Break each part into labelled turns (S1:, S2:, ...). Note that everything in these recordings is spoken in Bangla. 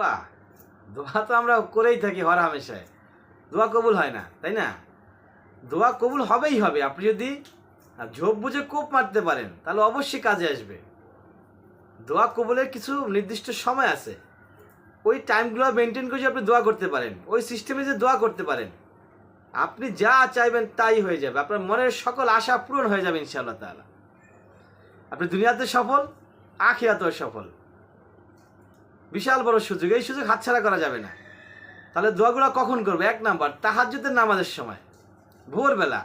S1: দোয়া। দোয়া তো আমরা করেই থাকি হর হামেশায়। দোয়া কবুল হয় না, তাই না? দোয়া কবুল হবেই হবে। আপনি যদি ঝোপ বুঝে কোপ মারতে পারেন, তাহলে অবশ্যই কাজে আসবে। দোয়া কবুলের কিছু নির্দিষ্ট সময় আছে। ওই টাইমগুলো মেনটেন করে আপনি দোয়া করতে পারেন, ওই সিস্টেমে যে দোয়া করতে পারেন, আপনি যা চাইবেন তাই হয়ে যাবে। আপনার মনের সকল আশা পূরণ হয়ে যাবে ইনশাআল্লাহ তাআলা। আপনি দুনিয়াতে সফল, আখিরাতেও সফল। বিশাল বড় সুযোগ, এই সুযোগ হাতছাড়া করা যাবে না। তাহলে দোয়াগুলো কখন করবে? এক নাম্বার, তাহাজ্জুদের নামাজের সময়। ভোরবেলা।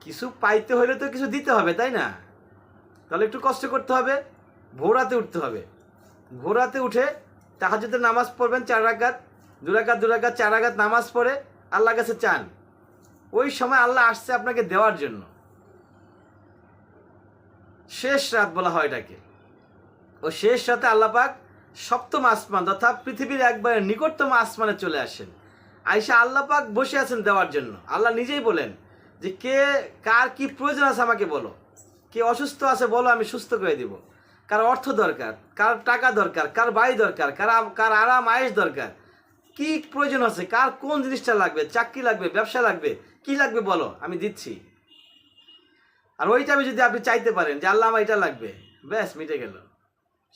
S1: কিছু পাইতে হলে তো কিছু দিতে হবে, তাই না? তাহলে একটু কষ্ট করতে হবে, ভোরাতে উঠতে হবে। ভোরাতে উঠে তাহাজ্জুদের নামাজ পড়বেন চার রাকাত, দু রাকাত দু রাকাত, চার রাকাত নামাজ পড়ে আল্লাহর কাছে চান। ওই সময় আল্লাহ আসছে আপনাকে দেওয়ার জন্য। শেষ রাত বলা হয় এটাকে। ও শেষ রাতে আল্লাপাক সপ্তম আসমান তথা পৃথিবীর একবারে নিকটতম আসমানে চলে আসেন। আইসা আল্লাহ পাক বসে আছেন দেওয়ার জন্য। আল্লাহ নিজেই বলেন যে, কে, কার কি প্রয়োজন আছে আমাকে বলো। কে অসুস্থ আছে বলো, আমি সুস্থ করে দিব। কার অর্থ দরকার, কার টাকা দরকার, কার বাড়ি দরকার, কার কার আরাম আয়েস দরকার। কি প্রয়োজন আছে, কার কোন জিনিসটা লাগবে, চাকরি লাগবে, ব্যবসা লাগবে, কি লাগবে বলো, আমি দিচ্ছি। আর ওইটা আমি যদি আপনি চাইতে পারেন যে, আল্লাহ আমার এটা লাগবে। ব্যাস, মিটে গেল।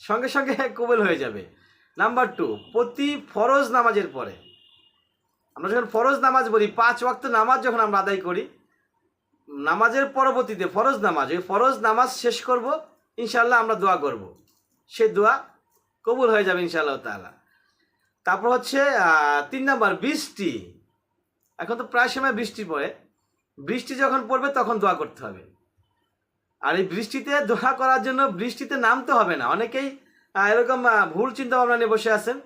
S1: সঙ্গে সঙ্গে কবুল হয়ে যাবে। নাম্বার টু প্রতি ফরজ নামাজের পরে। আমরা যখন ফরজ নামাজ বলি, পাঁচ ওয়াক্ত নামাজ যখন আমরা আদায় করি, নামাজের পরবর্তীতে ফরজ নামাজ, ওই ফরজ নামাজ শেষ করব ইনশাল্লাহ আমরা দোয়া করব। সে দোয়া কবুল হয়ে যাবে ইনশাআল্লাহ তাআলা। তারপর হচ্ছে তিন নাম্বার, বৃষ্টি। এখন তো প্রায় সময় বৃষ্টি পড়ে। বৃষ্টি যখন পড়বে তখন দোয়া করতে হবে। আর এই বৃষ্টিতে দোয়া করার জন্য বৃষ্টিতে নামতে হবে না। অনেকেই এরকম ভুল চিন্তা ভাবনা নিয়ে বসে আছেন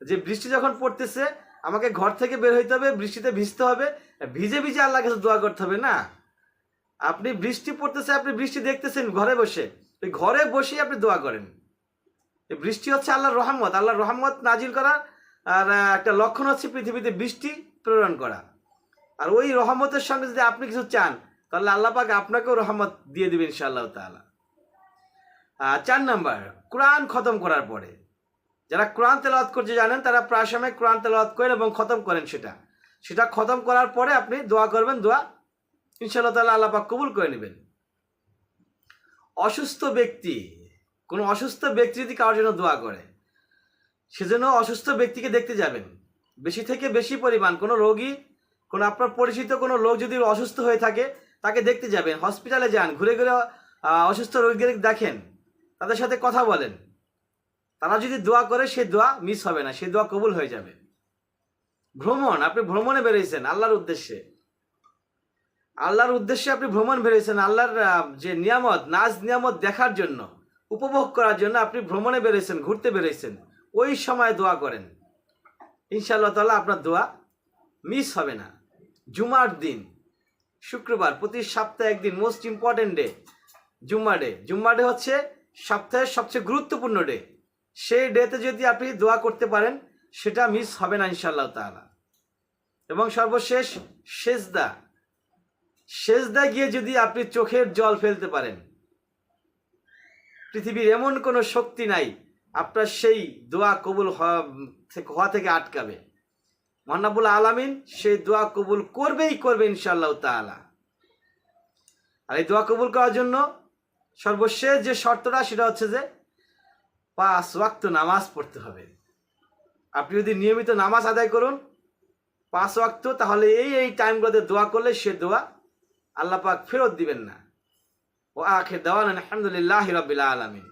S1: যে বৃষ্টি যখন পড়তেছে, আমাকে ঘর থেকে বের হইতে হবে, বৃষ্টিতে ভিজতে হবে, ভিজে ভিজে আল্লাহ কাছে দোয়া করতে হবে না। আপনি বৃষ্টি পড়তেছে, আপনি বৃষ্টি দেখতেছেন ঘরে বসে ঘরে বসেই আপনি দোয়া করেন। বৃষ্টি হচ্ছে আল্লাহর রহমত। আল্লাহর রহমত নাজিল করা আর একটা লক্ষণ হচ্ছে পৃথিবীতে বৃষ্টি প্রেরণ করা। আর ওই রহমতের সঙ্গে যদি আপনি কিছু চান তাহলে আল্লাহ পাক আপনাকেও রহমত দিয়ে দেবেন ইনশাআল্লাহ আহ, চার নাম্বার কোরআন খতম করার পরে। যারা কোরআন তেলাওয়াত করতে জানেন তারা প্রায় সময় কোরআন তেলাওয়াত করেন এবং খতম করেন সেটা। সেটা খতম করার পরে আপনি দোয়া করবেন দোয়া ইনশাআল্লাহ তাআলা আল্লাহ পাক কবুল করে নেবেন। অসুস্থ ব্যক্তি কোনো অসুস্থ ব্যক্তি যদি কারোর জন্য দোয়া করে সেজন্য অসুস্থ ব্যক্তিকে দেখতে যাবেন। বেশি থেকে বেশি পরিমাণ কোনো রোগী কোনো আপনার পরিচিত কোনো লোক যদি অসুস্থ হয়ে থাকে তাকে দেখতে যাবেন হসপিটালে যান, ঘুরে ঘুরে অসুস্থ রোগীদের দেখেন, তাদের সাথে কথা বলেন। তারা যদি দোয়া করে, সে দোয়া মিস হবে না, সে দোয়া কবুল হয়ে যাবে। ভ্রমণ, আপনি ভ্রমণে বেরিয়েছেন, আল্লাহর উদ্দেশ্যে। আল্লাহর উদ্দেশ্যে আপনি ভ্রমণ বেরিয়েছেন, আল্লাহর যে নিয়ামত, নাজ নিয়ামত দেখার জন্য, উপভোগ করার জন্য আপনি ভ্রমণে বেরিয়েছেন, ঘুরতে বেরিয়েছেন, ওই সময় দোয়া করেন। ইনশাআল্লাহ তাআলা আপনার দোয়া মিস হবে না। জুমার দিন শুক্রবার, প্রতি সপ্তাহে একদিন most important day Jumma day Jumma day হচ্ছে সপ্তাহের সবচেয়ে গুরুত্বপূর্ণ ডে সেই ডেতে যদি আপনি দোয়া করতে পারেন, সেটা মিস হবে না ইনশাল্লাহ তাআলা। এবং সর্বশেষ সেজদা। সেজদা গিয়ে যদি আপনি চোখের জল ফেলতে পারেন, পৃথিবীর এমন কোনো শক্তি নাই, আপনার সেই দোয়া কবুল হওয়া থেকে আটকাবে। মহানাবুল আলামিন সেই দোয়া কবুল করবেই করবে ইনশাআল্লাহ তাআলা। আর এই দোয়া কবুল করার জন্য সর্বশেষ যে শর্তটা সেটা হচ্ছে যে পাঁচ ওয়াক্ত নামাজ পড়তে হবে। আপনি যদি নিয়মিত নামাজ আদায় করুন পাঁচ ওয়াক্ত, তাহলে এই এই টাইমগুলোতে দোয়া করলে সে দোয়া আল্লাহ পাক ফেরত দিবেন না। ও আখে দেওয়ান আলহামদুলিল্লাহ রবিল আলমিন।